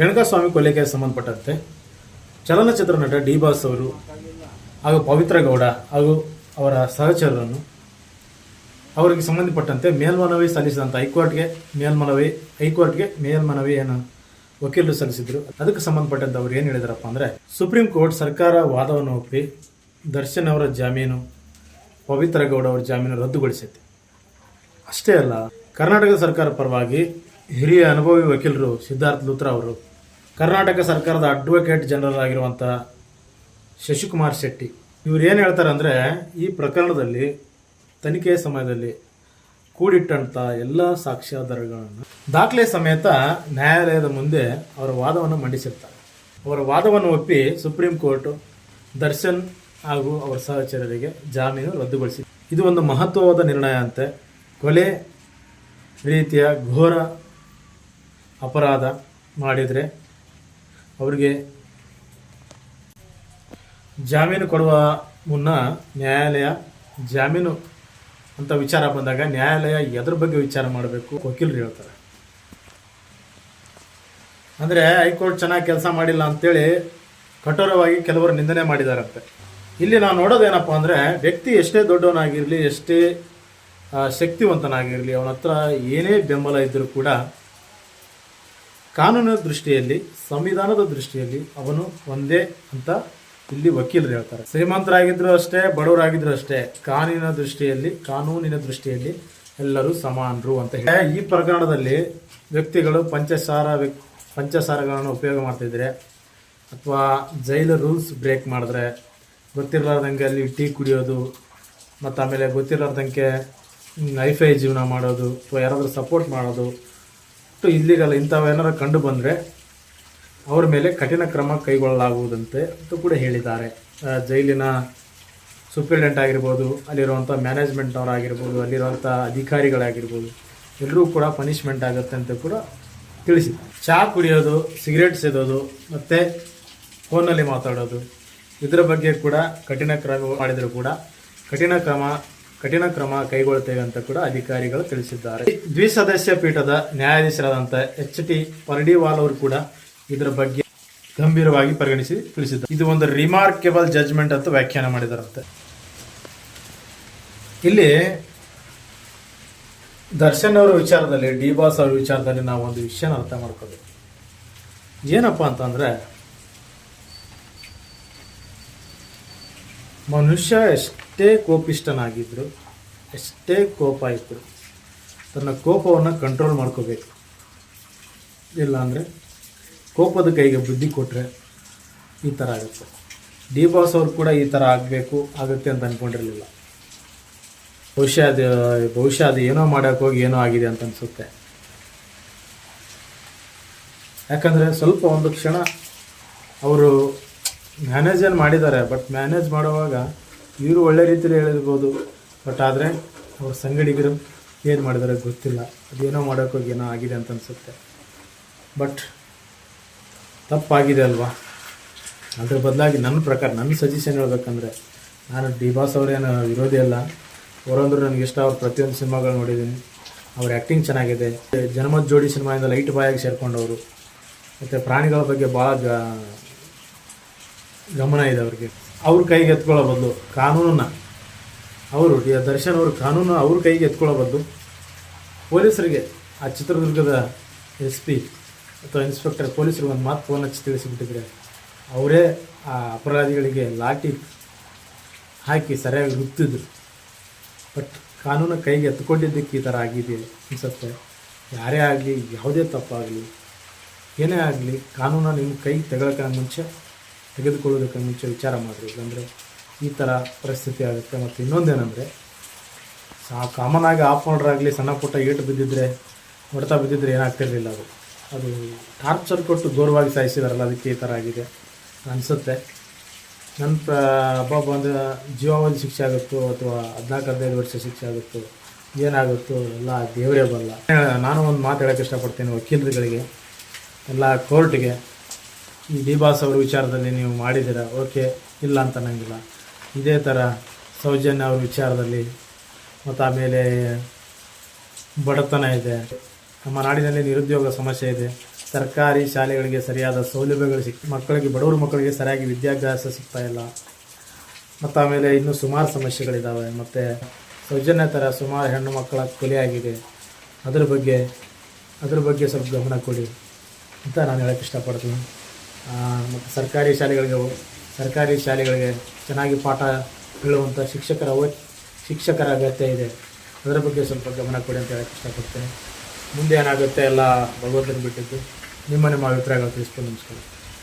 ರೇಣುಕಾಸ್ವಾಮಿ ಕೊಲೆಗೆ ಸಂಬಂಧಪಟ್ಟಂತೆ ಚಲನಚಿತ್ರ ನಟ ಡಿ ಬಾಸ್ ಅವರು ಹಾಗೂ ಪವಿತ್ರ ಗೌಡ ಹಾಗೂ ಅವರ ಸಹಚರರನ್ನು ಅವರಿಗೆ ಸಂಬಂಧಪಟ್ಟಂತೆ ಮೇಲ್ಮನವಿ ಸಲ್ಲಿಸಿದಂಥ ಹೈಕೋರ್ಟ್ಗೆ ಮೇಲ್ಮನವಿ, ಹೈಕೋರ್ಟ್ಗೆ ಮೇಲ್ಮನವಿಯನ್ನು ವಕೀಲರು ಸಲ್ಲಿಸಿದ್ರು. ಅದಕ್ಕೆ ಸಂಬಂಧಪಟ್ಟಂತೆ ಅವರು ಏನು ಹೇಳಿದಾರಪ್ಪ ಅಂದರೆ, ಸುಪ್ರೀಂ ಕೋರ್ಟ್ ಸರ್ಕಾರ ವಾದವನ್ನು ಒಪ್ಪಿ ದರ್ಶನ್ ಅವರ ಜಾಮೀನು, ಪವಿತ್ರ ಗೌಡ ಅವರ ಜಾಮೀನು ರದ್ದುಗೊಳಿಸೈತೆ. ಅಷ್ಟೇ ಅಲ್ಲ ಕರ್ನಾಟಕ ಸರ್ಕಾರ ಪರವಾಗಿ ಹಿರಿಯ ಅನುಭವಿ ವಕೀಲರು ಸಿದ್ಧಾರ್ಥ್ ಲೂತ್ರ ಅವರು, ಕರ್ನಾಟಕ ಸರ್ಕಾರದ ಅಡ್ವೊಕೇಟ್ ಜನರಲ್ ಆಗಿರುವಂಥ ಶಶಿಕುಮಾರ್ ಶೆಟ್ಟಿ, ಇವ್ರು ಏನು ಹೇಳ್ತಾರೆ ಅಂದರೆ ಈ ಪ್ರಕರಣದಲ್ಲಿ ತನಿಖೆಯ ಸಮಯದಲ್ಲಿ ಕೂಡಿಟ್ಟಂಥ ಎಲ್ಲ ಸಾಕ್ಷ್ಯಾಧಾರಗಳನ್ನು ದಾಖಲೆ ಸಮೇತ ನ್ಯಾಯಾಲಯದ ಮುಂದೆ ಅವರ ವಾದವನ್ನು ಮಂಡಿಸಿರ್ತಾರೆ. ಅವರ ವಾದವನ್ನು ಒಪ್ಪಿ ಸುಪ್ರೀಂ ಕೋರ್ಟ್ ದರ್ಶನ್ ಹಾಗೂ ಅವರ ಸಹಚರರಿಗೆ ಜಾಮೀನು ರದ್ದುಗೊಳಿಸಿ ಇದು ಒಂದು ಮಹತ್ವವಾದ ನಿರ್ಣಯ ಅಂತೆ. ಕೊಲೆ ರೀತಿಯ ಘೋರ ಅಪರಾಧ ಮಾಡಿದರೆ ಅವರಿಗೆ ಜಾಮೀನು ಕೊಡುವ ಮುನ್ನ ನ್ಯಾಯಾಲಯ ಜಾಮೀನು ಅಂತ ವಿಚಾರ ಬಂದಾಗ ನ್ಯಾಯಾಲಯ ಎದ್ರ ಬಗ್ಗೆ ವಿಚಾರ ಮಾಡಬೇಕು ವಕೀಲರು ಹೇಳ್ತಾರೆ. ಅಂದರೆ ಹೈಕೋರ್ಟ್ ಚೆನ್ನಾಗಿ ಕೆಲಸ ಮಾಡಿಲ್ಲ ಅಂತೇಳಿ ಕಠೋರವಾಗಿ ಕೆಲವರು ನಿಂದನೆ ಮಾಡಿದಾರಂತೆ. ಇಲ್ಲಿ ನಾವು ನೋಡೋದೇನಪ್ಪ ಅಂದರೆ ವ್ಯಕ್ತಿ ಎಷ್ಟೇ ದೊಡ್ಡವನಾಗಿರಲಿ, ಎಷ್ಟೇ ಶಕ್ತಿವಂತನಾಗಿರಲಿ, ಅವನ ಹತ್ರ ಏನೇ ಬೆಂಬಲ ಇದ್ದರೂ ಕೂಡ ಕಾನೂನಿನ ದೃಷ್ಟಿಯಲ್ಲಿ, ಸಂವಿಧಾನದ ದೃಷ್ಟಿಯಲ್ಲಿ ಅವನು ಒಂದೇ ಅಂತ ಇಲ್ಲಿ ವಕೀಲರು ಹೇಳ್ತಾರೆ. ಶ್ರೀಮಂತರಾಗಿದ್ರು ಅಷ್ಟೇ, ಬಡವರಾಗಿದ್ರು ಅಷ್ಟೇ, ಕಾನೂನಿನ ದೃಷ್ಟಿಯಲ್ಲಿ ಕಾನೂನಿನ ದೃಷ್ಟಿಯಲ್ಲಿ ಎಲ್ಲರೂ ಸಮಾನರು ಅಂತ ಹೇಳಿ. ಈ ಪ್ರಕರಣದಲ್ಲಿ ವ್ಯಕ್ತಿಗಳು ಪಂಚಸಾರ ಪಂಚಸಾರಗಳನ್ನು ಉಪಯೋಗ ಮಾಡ್ತಿದ್ರೆ ಅಥವಾ ಜೈಲು ರೂಲ್ಸ್ ಬ್ರೇಕ್ ಮಾಡಿದ್ರೆ, ಗೊತ್ತಿರಲಾರ್ದಂಗೆ ಅಲ್ಲಿ ಟೀ ಕುಡಿಯೋದು ಮತ್ತು ಆಮೇಲೆ ಗೊತ್ತಿರಲಾರ್ದಂಗೆ ಐಫೈ ಜೀವನ ಮಾಡೋದು, ಅಥವಾ ಯಾರಾದರೂ ಸಪೋರ್ಟ್ ಮಾಡೋದು ಒಟ್ಟು ಇಲ್ಲಿಗಲ್ಲ ಇಂಥವೇನಾರು ಕಂಡು ಬಂದರೆ ಅವರ ಮೇಲೆ ಕಠಿಣ ಕ್ರಮ ಕೈಗೊಳ್ಳಲಾಗುವುದಂತೆ ಅಂತ ಕೂಡ ಹೇಳಿದ್ದಾರೆ. ಜೈಲಿನ ಸೂಪ್ರಿಡೆಂಟ್ ಆಗಿರ್ಬೋದು, ಅಲ್ಲಿರುವಂಥ ಮ್ಯಾನೇಜ್ಮೆಂಟ್ನವರಾಗಿರ್ಬೋದು ಅಲ್ಲಿರುವಂಥ ಅಧಿಕಾರಿಗಳಾಗಿರ್ಬೋದು, ಎಲ್ಲರೂ ಕೂಡ ಪನಿಷ್ಮೆಂಟ್ ಆಗುತ್ತೆ ಅಂತ ಕೂಡ ತಿಳಿಸಿದ್ದಾರೆ. ಚಹಾ ಕುಡಿಯೋದು ಸಿಗರೇಟ್ ಸೇದೋದು, ಮತ್ತು ಫೋನಲ್ಲಿ ಮಾತಾಡೋದು, ಇದರ ಬಗ್ಗೆ ಕೂಡ ಕಠಿಣ ಕ್ರಮ ಮಾಡಿದರೂ ಕೂಡ ಕಠಿಣ ಕ್ರಮ ಕಠಿಣ ಕ್ರಮ ಕೈಗೊಳ್ಳುತ್ತೇವೆ ಅಂತ ಕೂಡ ಅಧಿಕಾರಿಗಳು ತಿಳಿಸಿದ್ದಾರೆ. ದ್ವಿಸದಸ್ಯ ಪೀಠದ ನ್ಯಾಯಾಧೀಶರಾದಂತಹ ಎಚ್ ಟಿ ಪರ್ಡಿವಾಲ್ ಅವರು ಕೂಡ ಇದರ ಬಗ್ಗೆ ಗಂಭೀರವಾಗಿ ಪರಿಗಣಿಸಿ ತಿಳಿಸಿದ್ದಾರೆ. ಇದು ಒಂದು ರಿಮಾರ್ಕೆಬಲ್ ಜಜ್ಮೆಂಟ್ ಅಂತ ವ್ಯಾಖ್ಯಾನ ಮಾಡಿದಾರಂತೆ. ಇಲ್ಲಿ ದರ್ಶನ್ ಅವರ ವಿಚಾರದಲ್ಲಿ, ಡಿ ಬಾಸ್ ಅವರ ವಿಚಾರದಲ್ಲಿ ನಾವು ಒಂದು ವಿಷಯನ ಅರ್ಥ ಮಾಡ್ಕೋಬೇಕು. ಏನಪ್ಪ ಅಂತಂದ್ರೆ ಮನುಷ್ಯ ಎಷ್ಟೇ ಕೋಪಿಷ್ಟನಾಗಿದ್ದರು ಎಷ್ಟೇ ಕೋಪ ಇದ್ದರು ತನ್ನ ಕೋಪವನ್ನು ಕಂಟ್ರೋಲ್ ಮಾಡ್ಕೋಬೇಕು. ಇಲ್ಲ ಅಂದರೆ ಕೋಪದ ಕೈಗೆ ಬುದ್ಧಿ ಕೊಟ್ಟರೆ ಈ ಥರ ಆಗುತ್ತೆ. ಡಿ ಬಾಸ್ ಅವ್ರು ಕೂಡ ಈ ಥರ ಆಗಬೇಕು, ಆಗುತ್ತೆ ಅಂತ ಅಂದ್ಕೊಂಡಿರಲಿಲ್ಲ ಬಹುಶಃ ಅದು ಬಹುಶಃ ಅದು ಏನೋ ಮಾಡೋಕೆ ಹೋಗಿ ಏನೋ ಆಗಿದೆ ಅಂತ ಅನಿಸುತ್ತೆ. ಯಾಕಂದರೆ ಸ್ವಲ್ಪ ಒಂದು ಕ್ಷಣ ಅವರು ಮ್ಯಾನೇಜನ್ನು ಮಾಡಿದ್ದಾರೆ ಬಟ್ ಮ್ಯಾನೇಜ್ ಮಾಡುವಾಗ ಇವರು ಒಳ್ಳೆ ರೀತಿಯಲ್ಲಿ ಹೇಳಿರ್ಬೋದು. ಬಟ್ ಆದರೆ ಅವ್ರ ಸಂಗಡಿಗರು ಏನು ಮಾಡಿದ್ದಾರೆ ಗೊತ್ತಿಲ್ಲ. ಅದೇನೋ ಮಾಡೋಕೆ ಹೋಗಿ ಏನೋ ಆಗಿದೆ ಅಂತ ಅನಿಸುತ್ತೆ. ಬಟ್ ತಪ್ಪಾಗಿದೆ ಅಲ್ವಾ? ಅದ್ರ ಬದಲಾಗಿ ನನ್ನ ಪ್ರಕಾರ, ನನ್ನ ಸಜೆಷನ್ ಹೇಳ್ಬೇಕಂದ್ರೆ, ನಾನು ಡಿ ಬಾಸ್ ಅವರೇನು ವಿರೋಧಿ ಅಲ್ಲ. ಅವರಂದ್ರೆ ನನಗೆ ಇಷ್ಟ, ಅವ್ರ ಪ್ರತಿಯೊಂದು ಸಿನಿಮಾಗಳು ನೋಡಿದ್ದೀನಿ. ಅವ್ರ ಆ್ಯಕ್ಟಿಂಗ್ ಚೆನ್ನಾಗಿದೆ. ಜನ್ಮದ ಜೋಡಿ ಸಿನಿಮಾಯಿಂದ ಲೈಟ್ ಬಾಯಾಗಿ ಸೇರ್ಕೊಂಡವರು. ಮತ್ತು ಪ್ರಾಣಿಗಳ ಬಗ್ಗೆ ಭಾಳ ಗಮನ ಇದೆ ಅವ್ರಿಗೆ. ಅವ್ರ ಕೈಗೆ ಎತ್ಕೊಳ್ಳೋ ಬದಲು ಕಾನೂನನ್ನು. ಅವರು ದರ್ಶನ್ ಅವರು ಕಾನೂನು ಅವ್ರ ಕೈಗೆ ಎತ್ಕೊಳ್ಳೋ ಬದಲು ಪೊಲೀಸರಿಗೆ, ಆ ಚಿತ್ರದುರ್ಗದ ಎಸ್ ಪಿ ಅಥವಾ ಇನ್ಸ್ಪೆಕ್ಟರ್ ಪೊಲೀಸರು ಒಂದು ಮಾತು ಫೋನ್ ಹಚ್ಚಿ ತಿಳಿಸಿಬಿಟ್ಟಿದ್ರೆ ಅವರೇ ಆ ಅಪರಾಧಿಗಳಿಗೆ ಲಾಠಿ ಹಾಕಿ ಸರಿಯಾಗಿ ರುತ್ತಿದ್ರು ಬಟ್ ಕಾನೂನು ಕೈಗೆ ಎತ್ಕೊಂಡಿದ್ದಕ್ಕೆ ಈ ಥರ ಆಗಿದೆ ಅನಿಸುತ್ತೆ. ಯಾರೇ ಆಗಲಿ, ಯಾವುದೇ ತಪ್ಪಾಗಲಿ, ಏನೇ ಆಗಲಿ ಕಾನೂನ ನಿಮ್ಮ ಕೈ ತೆಗೊಳಕ್ಕೆ ಮುಂಚೆ ತೆಗೆದುಕೊಳ್ಳೋದಕ್ಕೆ ಮುಂಚೆ ವಿಚಾರ ಮಾಡಿರಿ ಇಲ್ಲಾಂದರೆ ಈ ಥರ ಪರಿಸ್ಥಿತಿ ಆಗುತ್ತೆ. ಮತ್ತು ಇನ್ನೊಂದೇನೆಂದರೆ ಸಾ ಕಾಮನ್ ಆಗಿ ಆಫ್ ಆಗಲಿ ಸಣ್ಣ ಪುಟ್ಟ ಏಟು ಬಿದ್ದಿದ್ರೆ, ಹೊಡೆತ ಬಿದ್ದಿದ್ರೆ ಏನಾಗ್ತಿರಲಿಲ್ಲ ಅದು. ಅದು ಟಾರ್ಚರ್ ಕೊಟ್ಟು ದೂರವಾಗಿ ಸಾಯಿಸಿದಾರಲ್ಲ, ಅದಕ್ಕೆ ಈ ಥರ ಆಗಿದೆ ಅನಿಸುತ್ತೆ. ನನ್ನ ಪ್ರ ಹಬ್ಬ ಬಂದು ಜೀವಾವಧಿ ಶಿಕ್ಷೆ ಆಗುತ್ತೋ ಅಥವಾ ಹದಿನಾಲ್ಕು, ಹದಿನೈದು ವರ್ಷ ಶಿಕ್ಷೆ ಆಗುತ್ತೋ, ಏನಾಗುತ್ತೋ, ಎಲ್ಲ ದೇವರೇ ಬರಲ್ಲ. ನಾನು ಒಂದು ಮಾತು ಹೇಳೋಕ್ಕೆ ಇಷ್ಟಪಡ್ತೇನೆ ವಕೀಲರುಗಳಿಗೆ, ಎಲ್ಲ ಕೋರ್ಟ್ಗೆ ಈ ಡಿ ಬಾಸ್ ಅವ್ರ ವಿಚಾರದಲ್ಲಿ ನೀವು ಮಾಡಿದ್ದೀರಾ? ಓಕೆ, ಇಲ್ಲ ಅಂತ ಅನ್ನಂಗಿಲ್ಲ. ಇದೇ ಥರ ಸೌಜನ್ಯ ಅವ್ರ ವಿಚಾರದಲ್ಲಿ, ಮತ್ತು ಆಮೇಲೆ ಬಡತನ ಇದೆ. ನಮ್ಮ ನಾಡಿನಲ್ಲಿ ನಿರುದ್ಯೋಗ ಸಮಸ್ಯೆ ಇದೆ. ಸರ್ಕಾರಿ ಶಾಲೆಗಳಿಗೆ ಸರಿಯಾದ ಸೌಲಭ್ಯಗಳು ಸಿಕ್, ಮಕ್ಕಳಿಗೆ, ಬಡವರು ಮಕ್ಕಳಿಗೆ ಸರಿಯಾಗಿ ವಿದ್ಯಾಭ್ಯಾಸ ಸಿಗ್ತಾ ಇಲ್ಲ. ಮತ್ತು ಆಮೇಲೆ ಇನ್ನೂ ಸುಮಾರು ಸಮಸ್ಯೆಗಳಿದ್ದಾವೆ ಮತ್ತು ಸೌಜನ್ಯ ಥರ ಸುಮಾರು ಹೆಣ್ಣು ಮಕ್ಕಳ ಕೊಲೆಯಾಗಿದೆ ಅದ್ರ ಬಗ್ಗೆ ಅದ್ರ ಬಗ್ಗೆ ಸ್ವಲ್ಪ ಗಮನ ಕೊಡಿ ಅಂತ ನಾನು ಹೇಳಕ್ಕೆ ಇಷ್ಟಪಡ್ತೀನಿ. ಮತ್ತು ಸರ್ಕಾರಿ ಶಾಲೆಗಳಿಗೆ ಸರ್ಕಾರಿ ಶಾಲೆಗಳಿಗೆ ಚೆನ್ನಾಗಿ ಪಾಠ ಹೇಳುವಂಥ ಶಿಕ್ಷಕರ ಅವ, ಶಿಕ್ಷಕರ ಅಗತ್ಯ ಇದೆ. ಅದರ ಬಗ್ಗೆ ಸ್ವಲ್ಪ ಗಮನ ಕೊಡಿ ಅಂತ ಹೇಳಕ್ಕೆ ಇಷ್ಟಪಡ್ತೇನೆ. ಮುಂದೆ ಏನಾಗುತ್ತೆ ಎಲ್ಲ ಭಗವಂತನ ಬಿಟ್ಟಿದ್ದು, ನಿಮ್ಮ ನಿಮ್ಮ ಅಭಿಪ್ರಾಯಗಳು ತಿಳಿಸ್ಕೊಂಡು ನಮಸ್ಕಾರ.